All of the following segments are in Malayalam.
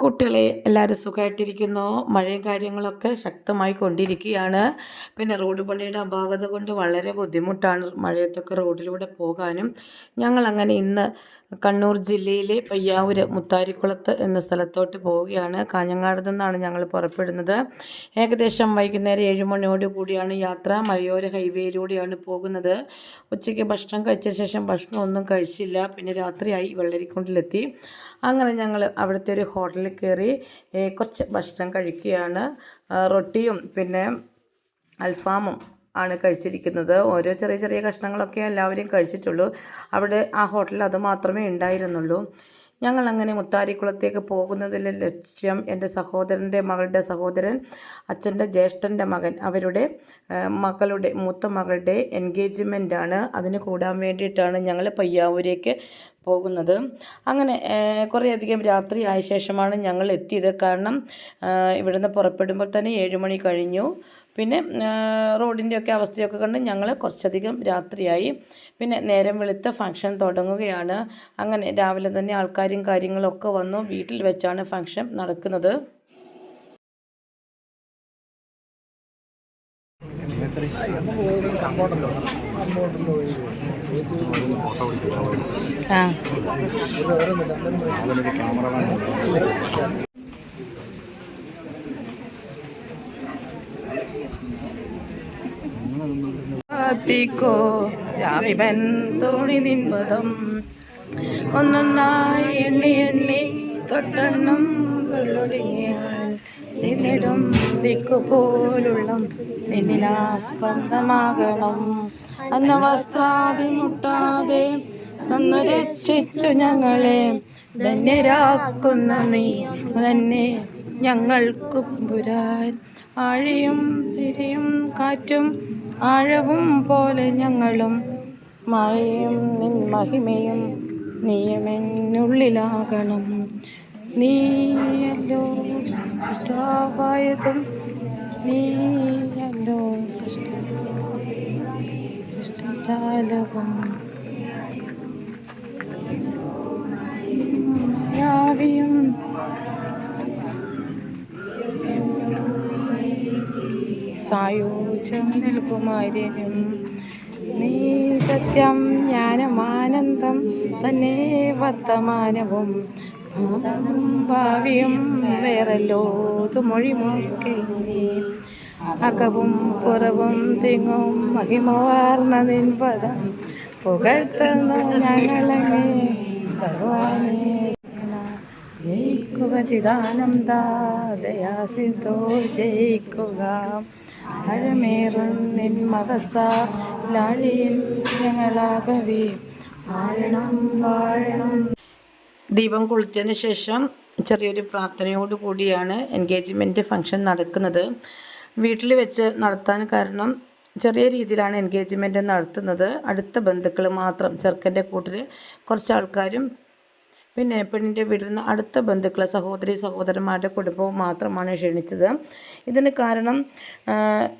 കുട്ടികളെ എല്ലാവരും സുഖമായിട്ടിരിക്കുന്നു. മഴയും കാര്യങ്ങളൊക്കെ ശക്തമായി കൊണ്ടിരിക്കുകയാണ്. പിന്നെ റോഡ് പണിയുടെ അപാകത കൊണ്ട് വളരെ ബുദ്ധിമുട്ടാണ് മഴയത്തൊക്കെ റോഡിലൂടെ പോകാനും. ഞങ്ങൾ അങ്ങനെ ഇന്ന് കണ്ണൂർ ജില്ലയിലെ പയ്യാവൂര് മുത്താരിക്കുളത്ത് എന്ന സ്ഥലത്തോട്ട് പോവുകയാണ്. കാഞ്ഞങ്ങാട് നിന്നാണ് ഞങ്ങൾ പുറപ്പെടുന്നത്. ഏകദേശം വൈകുന്നേരം ഏഴ് മണിയോട് കൂടിയാണ് യാത്ര. മലയോര ഹൈവേയിലൂടെയാണ് പോകുന്നത്. ഉച്ചയ്ക്ക് ഭക്ഷണം കഴിച്ച ശേഷം ഭക്ഷണം ഒന്നും കഴിച്ചില്ല. പിന്നെ രാത്രിയായി വെള്ളരിക്കുണ്ടിലെത്തി. അങ്ങനെ ഞങ്ങൾ അവിടുത്തെ ഒരു ഹോട്ടലിൽ കയറി കുറച്ച് ഭക്ഷണം കഴിക്കുകയാണ്. റൊട്ടിയും പിന്നെ അൽഫാമും ആണ് കഴിച്ചിരിക്കുന്നത്. ഓരോ ചെറിയ ചെറിയ കഷ്ണങ്ങളൊക്കെ എല്ലാവരും കഴിച്ചിട്ടുള്ളൂ. അവിടെ ആ ഹോട്ടലിൽ അത് മാത്രമേ ഉണ്ടായിരുന്നുള്ളൂ. ഞങ്ങൾ അങ്ങനെ മുത്താരിക്കുളത്തേക്ക് പോകുന്നതിലെ ലക്ഷ്യം എന്റെ സഹോദരന്റെ മകളുടെ സഹോദരൻ അച്ഛന്റെ ജ്യേഷ്ഠന്റെ മകൻ. അവരുടെ മക്കളുടെ മൂത്ത മകളുടെ എൻഗേജ്മെന്റാണ്. അതിന് കൂടാൻ വേണ്ടിയിട്ടാണ് ഞങ്ങൾ പയ്യാവൂരേക്ക് പോകുന്നത്. അങ്ങനെ കുറേയധികം രാത്രി ആയ ശേഷമാണ് ഞങ്ങൾ എത്തിയത് കാരണം ഇവിടുന്ന് പുറപ്പെടുമ്പോൾ തന്നെ ഏഴുമണി കഴിഞ്ഞു. പിന്നെ റോഡിന്റെയൊക്കെ അവസ്ഥയൊക്കെ കണ്ട് ഞങ്ങൾ കുറച്ചധികം രാത്രിയായി. പിന്നെ നേരം വെളുത്ത ഫംഗ്ഷൻ തുടങ്ങുകയാണ്. അങ്ങനെ രാവിലെ തന്നെ ആൾക്കാരും കാര്യങ്ങളൊക്കെ വന്നു. വീട്ടിൽ വെച്ചാണ് ഫംഗ്ഷൻ നടക്കുന്നത്. ആ. ത്തിക്കോ രാവിവൻ തോണി നിൻപതം ഒന്നൊന്നായി എണ്ണി എണ്ണി തൊട്ടെണ്ണം നിന്നിടും നിന്നിടും ദിക്കുപോലുള്ള. നിന്നിലാസ്പന്ദമാകണം അന്ന വസ്ത്രാതി മുട്ടാതെ നന്നു രക്ഷിച്ചു ഞങ്ങളെ. ധന്യരാക്കുന്ന നീ തന്നെ ഞങ്ങൾക്കും പുരാൻ. ആഴിയും പിരിയും കാറ്റും ആഴവും പോലെ ഞങ്ങളും. മായയും നിൻ മഹിമയും നീയമെന്നുള്ളിലാകണം. നീയല്ലോ സൃഷ്ടാവായതും നീയല്ലോ സൃഷ്ട സൃഷ്ടജാലവും. യാവിയും സായൂജ്യം നീ സത്യം ജ്ഞാനമാനന്ദം തന്നെ വർത്തമാനവും. ഭാവിയും വേറല്ലോ മൊഴിമൊക്കെ അകവും പുറവും തിങ്ങും മഹിമവാർന്ന നിൻപദം പുകഴ്ത്തുന്നു ഞങ്ങളെ ഭഗവാനെ ജയിക്കുക ചിദാനന്ദ ദയാസിതോ ജയിക്കുക. അഴമേറും നിൻ മകസ ലാളിയിൽ ഞങ്ങളാകവേ ദീപം കുളിച്ചതിന് ശേഷം ചെറിയൊരു പ്രാർത്ഥനയോട് കൂടിയാണ് എൻഗേജ്മെന്റ് ഫംഗ്ഷൻ നടക്കുന്നത്. വീട്ടിൽ വെച്ച് നടത്താൻ കാരണം ചെറിയ രീതിയിലാണ് എൻഗേജ്മെന്റ് നടത്തുന്നത്. അടുത്ത ബന്ധുക്കൾ മാത്രം ചെറുക്കന്റെ കൂട്ടിൽ കുറച്ച് ആൾക്കാരും പിന്നെ പെണ്ണിന്റെ വീട്ടിൽ നിന്ന് അടുത്ത ബന്ധുക്കൾ സഹോദരി സഹോദരന്മാരുടെ കുടുംബവും മാത്രമാണ് ക്ഷണിച്ചത്. ഇതിന് കാരണം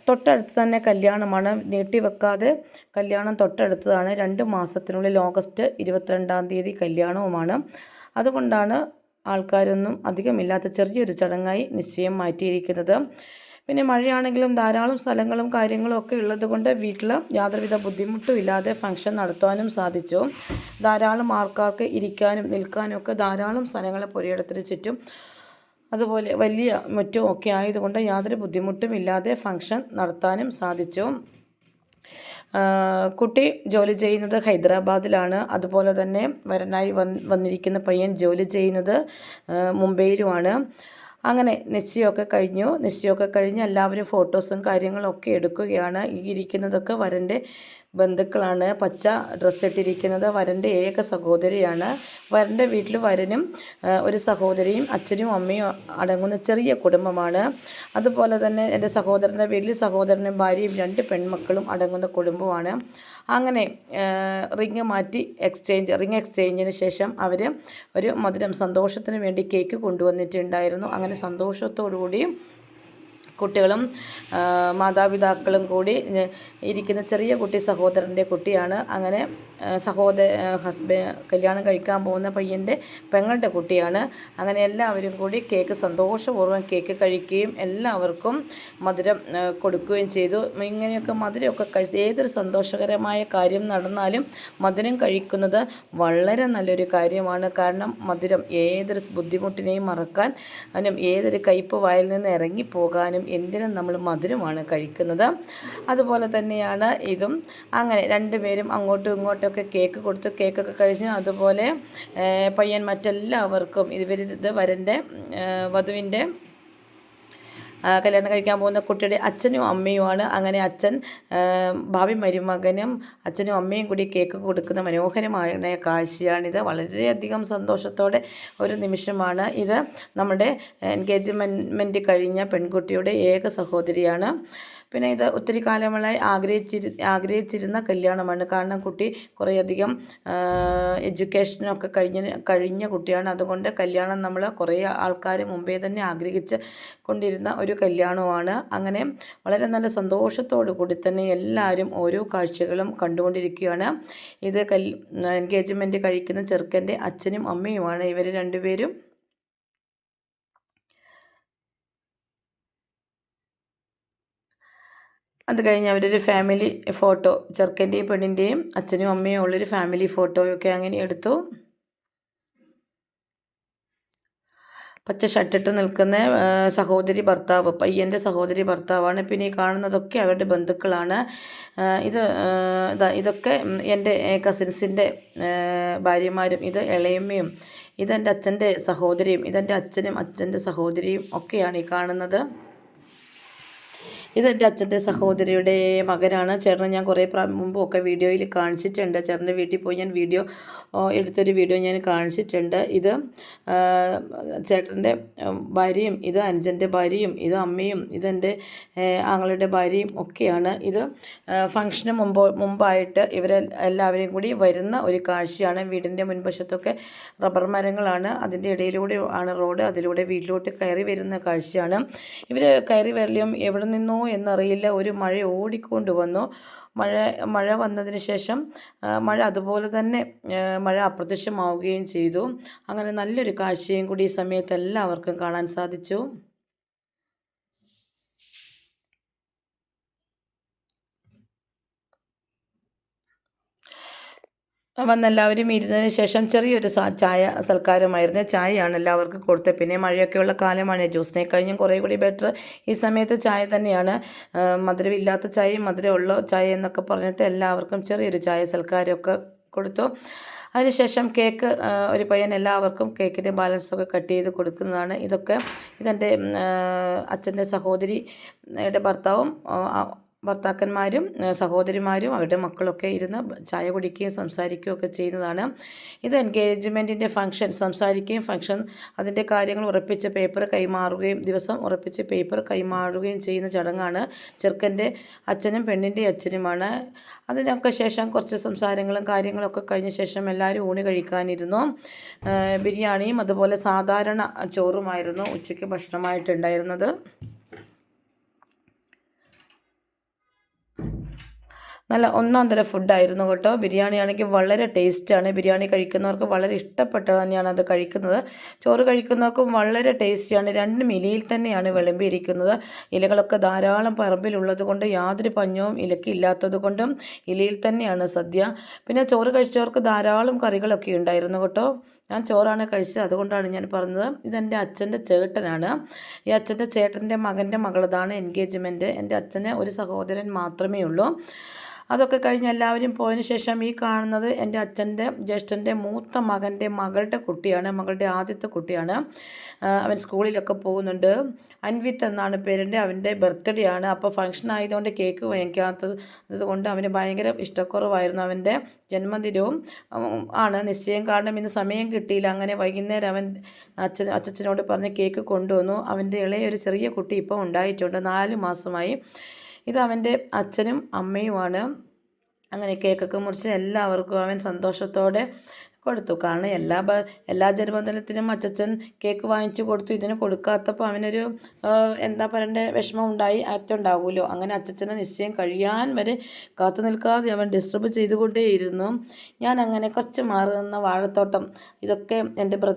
തൊട്ടടുത്ത് തന്നെ കല്യാണമാണ്. നീട്ടിവെക്കാതെ കല്യാണം തൊട്ടടുത്തതാണ്. രണ്ട് മാസത്തിനുള്ളിൽ ഓഗസ്റ്റ് ഇരുപത്തിരണ്ടാം തീയതി കല്യാണവുമാണ്. അതുകൊണ്ടാണ് ആൾക്കാരൊന്നും അധികമില്ലാത്ത ചെറിയൊരു ചടങ്ങായി നിശ്ചയം മാറ്റിയിരിക്കുന്നത്. പിന്നെ മഴയാണെങ്കിലും ധാരാളം സ്ഥലങ്ങളും കാര്യങ്ങളും ഒക്കെ ഉള്ളതുകൊണ്ട് വീട്ടിൽ യാതൊരുവിധ ബുദ്ധിമുട്ടും ഇല്ലാതെ ഫംഗ്ഷൻ നടത്താനും സാധിച്ചു. ധാരാളം ആൾക്കാർക്ക് ഇരിക്കാനും നിൽക്കാനും ഒക്കെ ധാരാളം സ്ഥലങ്ങളെ പുരയിടത്തിന് ചുറ്റും അതുപോലെ വലിയ മുറ്റവും ഒക്കെ ആയതുകൊണ്ട് യാതൊരു ബുദ്ധിമുട്ടും ഇല്ലാതെ ഫംഗ്ഷൻ നടത്താനും സാധിച്ചു. കുട്ടി ജോലി ചെയ്യുന്നത് ഹൈദരാബാദിലാണ്. അതുപോലെ തന്നെ വരനായി വന്നിരിക്കുന്ന പയ്യൻ ജോലി ചെയ്യുന്നത് മുംബൈയിലുമാണ്. അങ്ങനെ നിശ്ചയമൊക്കെ കഴിഞ്ഞു. നിശ്ചയമൊക്കെ കഴിഞ്ഞ് എല്ലാവരും ഫോട്ടോസും കാര്യങ്ങളൊക്കെ എടുക്കുകയാണ്. ഈ ഇരിക്കുന്നതൊക്കെ വരന്റെ ബന്ധുക്കളാണ്. പച്ച ഡ്രസ്സ് ഇട്ടിരിക്കുന്നത് വരന്റെ ഏക സഹോദരിയാണ്. വരന്റെ വീട്ടിൽ വരനും ഒരു സഹോദരിയും അച്ഛനും അമ്മയും അടങ്ങുന്ന ചെറിയ കുടുംബമാണ്. അതുപോലെ തന്നെ എന്റെ സഹോദരന്റെ വീട്ടിൽ സഹോദരനും ഭാര്യയും രണ്ട് പെൺമക്കളും അടങ്ങുന്ന കുടുംബമാണ്. അങ്ങനെ റിങ് മാറ്റി എക്സ്ചേഞ്ച് റിങ് എക്സ്ചേഞ്ചിന് ശേഷം അവർ ഒരു മധുരം സന്തോഷത്തിന് വേണ്ടി കേക്ക് കൊണ്ടുവന്നിട്ടുണ്ടായിരുന്നു. അങ്ങനെ സന്തോഷത്തോടു കൂടി കുട്ടികളും മാതാപിതാക്കളും കൂടി ഇരിക്കുന്ന ചെറിയ കുട്ടി സഹോദരന്റെ കുട്ടിയാണ്. അങ്ങനെ സഹോദര ഹസ്ബൻഡ് കല്യാണം കഴിക്കാൻ പോകുന്ന പയ്യന്റെ പെങ്ങളുടെ കുട്ടിയാണ്. അങ്ങനെ എല്ലാവരും കൂടി കേക്ക് സന്തോഷപൂർവം കേക്ക് കഴിക്കുകയും എല്ലാവർക്കും മധുരം കൊടുക്കുകയും ചെയ്തു. ഇങ്ങനെയൊക്കെ മധുരമൊക്കെ കഴിച്ച് ഏതൊരു സന്തോഷകരമായ കാര്യം നടന്നാലും മധുരം കഴിക്കുന്നത് വളരെ നല്ലൊരു കാര്യമാണ്. കാരണം മധുരം ഏതൊരു ബുദ്ധിമുട്ടിനെയും മറക്കാൻ ഏതൊരു കയ്പ് വായിൽ നിന്ന് ഇറങ്ങിപ്പോകാനും എന്തിനും നമ്മൾ മധുരമാണ് കഴിക്കുന്നത്. അതുപോലെ തന്നെയാണ് ഇതും. അങ്ങനെ രണ്ടുപേരും അങ്ങോട്ടും ഇങ്ങോട്ടൊക്കെ കേക്ക് കൊടുത്ത് കേക്കൊക്കെ കഴിച്ചു അതുപോലെ പയ്യൻ മറ്റെല്ലാവർക്കും ഇതുവരെ ഇത് വരന്റെ വധുവിന്റെ കല്യാണം കഴിക്കാൻ പോകുന്ന കുട്ടിയുടെ അച്ഛനും അമ്മയുമാണ്. അങ്ങനെ അച്ഛൻ ഭാവി മരുമകനും അച്ഛനും അമ്മയും കൂടി കേക്ക് കൊടുക്കുന്ന മനോഹരമായ കാഴ്ചയാണിത്. വളരെയധികം സന്തോഷത്തോടെ ഒരു നിമിഷമാണ് ഇത്. നമ്മുടെ എൻഗേജ്മെന്റ് കഴിഞ്ഞ പെൺകുട്ടിയുടെ ഏക സഹോദരിയാണ്. പിന്നെ ഇത് ഒത്തിരി കാലങ്ങളായി ആഗ്രഹിച്ചിരു ആഗ്രഹിച്ചിരുന്ന കല്യാണമാണ്. കാരണം കുട്ടി കുറേയധികം എഡ്യൂക്കേഷനൊക്കെ കഴിഞ്ഞ കഴിഞ്ഞ കുട്ടിയാണ്. അതുകൊണ്ട് കല്യാണം നമ്മൾ കുറേ ആൾക്കാർ മുമ്പേ തന്നെ ആഗ്രഹിച്ച് കൊണ്ടിരുന്ന ഒരു കല്യാണമാണ് അങ്ങനെ വളരെ നല്ല സന്തോഷത്തോടു കൂടി തന്നെ എല്ലാവരും ഓരോ കാഴ്ചകളും കണ്ടുകൊണ്ടിരിക്കുകയാണ്. ഇത് കൽ എൻഗേജ്മെന്റ് കഴിക്കുന്ന ചെറുക്കന്റെ അച്ഛനും അമ്മയുമാണ് ഇവർ രണ്ടുപേരും. അത് കഴിഞ്ഞ് അവരൊരു ഫാമിലി ഫോട്ടോ ചെറുക്കന്റെയും പെണ്ണിന്റെയും അച്ഛനും അമ്മയും ഉള്ളൊരു ഫാമിലി ഫോട്ടോയൊക്കെ അങ്ങനെ എടുത്തു. പച്ച ഷർട്ടിട്ട് നിൽക്കുന്ന സഹോദരി ഭർത്താവ് പയ്യന്റെ സഹോദരി ഭർത്താവാണ്. പിന്നെ ഈ കാണുന്നതൊക്കെ അവരുടെ ബന്ധുക്കളാണ്. ഇത് ഇതൊക്കെ എന്റെ കസിൻസിന്റെ ഭാര്യമാരും ഇത് ഇളയമ്മയും ഇതെന്റെ അച്ഛന്റെ സഹോദരിയും ഇതെന്റെ അച്ഛനും അച്ഛന്റെ സഹോദരിയും ഒക്കെയാണ് ഈ കാണുന്നത്. ഇതെന്റെ അച്ഛന്റെ സഹോദരിയുടെ മകനാണ്. ചേട്ടനെ ഞാൻ കുറേ മുമ്പ് മുമ്പൊക്കെ വീഡിയോയിൽ കാണിച്ചിട്ടുണ്ട്. ചേട്ടന്റെ വീട്ടിൽ പോയി ഞാൻ വീഡിയോ എടുത്തൊരു വീഡിയോ ഞാൻ കാണിച്ചിട്ടുണ്ട്. ഇത് ചേട്ടന്റെ ഭാര്യയും ഇത് അനുജന്റെ ഭാര്യയും ഇത് അമ്മയും ഇതെന്റെ ആങ്ങളുടെ ഭാര്യയും ഒക്കെയാണ്. ഇത് ഫംഗ്ഷന് മുമ്പ് മുമ്പായിട്ട് ഇവരെ എല്ലാവരെയും കൂടി വരുന്ന ഒരു കാഴ്ചയാണ്. വീടിന്റെ മുൻവശത്തൊക്കെ റബ്ബർ മരങ്ങളാണ്. അതിന്റെ ഇടയിലൂടെ ആണ് റോഡ്. അതിലൂടെ വീട്ടിലോട്ട് കയറി വരുന്ന കാഴ്ചയാണ്. ഇവർ കയറി വരലും എവിടെ നിന്നോ എന്നറിയില്ല. ഒരു മഴ ഓടിക്കൊണ്ട് വന്നു. മഴ മഴ വന്നതിന് ശേഷം മഴ അതുപോലെ തന്നെ മഴ അപ്രത്യക്ഷമാവുകയും ചെയ്തു. അങ്ങനെ നല്ലൊരു കാഴ്ചയും കൂടി ഈ സമയത്ത് എല്ലാവർക്കും കാണാൻ സാധിച്ചു. വന്നെല്ലാവരും ഇരുന്നതിന് ശേഷം ചെറിയൊരു ചായ സൽക്കാരമായിരുന്നു. ചായയാണ് എല്ലാവർക്കും കൊടുത്തത്. പിന്നെ മഴയൊക്കെയുള്ള കാലമാണ്. ജ്യൂസിനെ കഴിഞ്ഞും കുറേ കൂടി ബെറ്റർ ഈ സമയത്ത് ചായ തന്നെയാണ്. മധുരമില്ലാത്ത ചായയും മധുരമുള്ള ചായ എന്നൊക്കെ പറഞ്ഞിട്ട് എല്ലാവർക്കും ചെറിയൊരു ചായ സൽക്കാരമൊക്കെ കൊടുത്തു. അതിനുശേഷം കേക്ക് ഒരു പയ്യൻ എല്ലാവർക്കും കേക്കിന്റെ ബാലൻസൊക്കെ കട്ട് ചെയ്ത് കൊടുക്കുന്നതാണ്. ഇതൊക്കെ ഇതെന്റെ അച്ഛന്റെ സഹോദരിയുടെ ഭർത്താവും ഭർത്താക്കന്മാരും സഹോദരിമാരും അവരുടെ മക്കളൊക്കെ ഇരുന്ന് ചായ കുടിക്കുകയും സംസാരിക്കുകയും ഒക്കെ ചെയ്യുന്നതാണ്. ഇത് എൻഗേജ്മെന്റിന്റെ ഫംഗ്ഷൻ സംസാരിക്കുകയും ഫംഗ്ഷൻ അതിന്റെ കാര്യങ്ങൾ ഉറപ്പിച്ച് പേപ്പർ കൈമാറുകയും ദിവസം ഉറപ്പിച്ച് പേപ്പർ കൈമാറുകയും ചെയ്യുന്ന ചടങ്ങാണ്. ചെറുക്കന്റെ അച്ഛനും പെണ്ണിന്റെ അച്ഛനുമാണ്. അതിനൊക്കെ ശേഷം കുറച്ച് സംസാരങ്ങളും കാര്യങ്ങളൊക്കെ കഴിഞ്ഞ ശേഷം എല്ലാവരും ഊണി കഴിക്കാനിരുന്നു. ബിരിയാണിയും അതുപോലെ സാധാരണ ചോറുമായിരുന്നു ഉച്ചയ്ക്ക് ഭക്ഷണമായിട്ടുണ്ടായിരുന്നത്. നല്ല ഒന്നാം തരം ഫുഡായിരുന്നു കേട്ടോ. ബിരിയാണി ആണെങ്കിൽ വളരെ ടേസ്റ്റാണ്. ബിരിയാണി കഴിക്കുന്നവർക്ക് വളരെ ഇഷ്ടപ്പെട്ട തന്നെയാണ് അത് കഴിക്കുന്നത്. ചോറ് കഴിക്കുന്നവർക്കും വളരെ ടേസ്റ്റിയാണ്. രണ്ട് മിലിയിൽ തന്നെയാണ് വിളമ്പിയിരിക്കുന്നത്. ഇലകളൊക്കെ ധാരാളം പറമ്പിലുള്ളത് കൊണ്ട് യാതൊരു പഞ്ഞവും ഇലക്കില്ലാത്തത് കൊണ്ടും ഇലയിൽ തന്നെയാണ് സദ്യ. പിന്നെ ചോറ് കഴിച്ചവർക്ക് ധാരാളം കറികളൊക്കെ ഉണ്ടായിരുന്നു കേട്ടോ. ഞാൻ ചോറാണ് കഴിച്ചത്. അതുകൊണ്ടാണ് ഞാൻ പറഞ്ഞത്. ഇതെന്റെ അച്ഛന്റെ ചേട്ടനാണ്. ഈ അച്ഛന്റെ ചേട്ടന്റെ മകന്റെ മകളതാണ് എൻഗേജ്മെന്റ്. എന്റെ അച്ഛന് ഒരു സഹോദരൻ മാത്രമേ ഉള്ളൂ. അതൊക്കെ കഴിഞ്ഞ് എല്ലാവരും പോയതിന് ശേഷം ഈ കാണുന്നത് എന്റെ അച്ഛന്റെ ജ്യേഷ്ഠന്റെ മൂത്ത മകന്റെ മകളുടെ കുട്ടിയാണ് മകളുടെ ആദ്യത്തെ കുട്ടിയാണ്. അവൻ സ്കൂളിലൊക്കെ പോകുന്നുണ്ട്. അൻവിത്ത് എന്നാണ് പേരിന്റെ അവന്റെ ബർത്ത്ഡേ ആണ്. അപ്പോൾ ഫംഗ്ഷൻ ആയതുകൊണ്ട് കേക്ക് വാങ്ങിക്കാത്തത് കൊണ്ട് അവന് ഭയങ്കര ഇഷ്ടക്കുറവായിരുന്നു. അവന്റെ ജന്മദിനവും ആണ്. നിശ്ചയം കാരണം ഇന്ന് സമയം കിട്ടിയില്ല. അങ്ങനെ വൈകുന്നേരം അവൻ അച്ഛൻ അച്ഛച്ചനോട് പറഞ്ഞ് കേക്ക് കൊണ്ടുവന്നു. അവന്റെ ഇളയ ഒരു ചെറിയ കുട്ടി ഇപ്പോൾ ഉണ്ടായിട്ടുണ്ട്. നാല് മാസമായി. ഇത് അവന്റെ അച്ഛനും അമ്മയുമാണ്. അങ്ങനെ കേക്കൊക്കെ മുറിച്ച് എല്ലാവർക്കും അവൻ സന്തോഷത്തോടെ കൊടുത്തു. കാരണം എല്ലാ എല്ലാ ജന്മദിനത്തിനും അച്ചച്ചൻ കേക്ക് വാങ്ങിച്ചു കൊടുത്തു. ഇതിന് കൊടുക്കാത്തപ്പോൾ അവനൊരു എന്താ പറയണ്ടേ വിഷമം ഉണ്ടായി അറ്റുണ്ടാകുമല്ലോ അങ്ങനെ അച്ചച്ചനെ നിശ്ചയം കഴിയാൻ വരെ കാത്തു നിൽക്കാതെ അവൻ ഡിസ്റ്റർബ് ചെയ്തുകൊണ്ടേയിരുന്നു. ഞാൻ അങ്ങനെ കുറച്ച് മാറി നിന്ന വാഴത്തോട്ടം ഇതൊക്കെ എന്റെ ബ്രദർ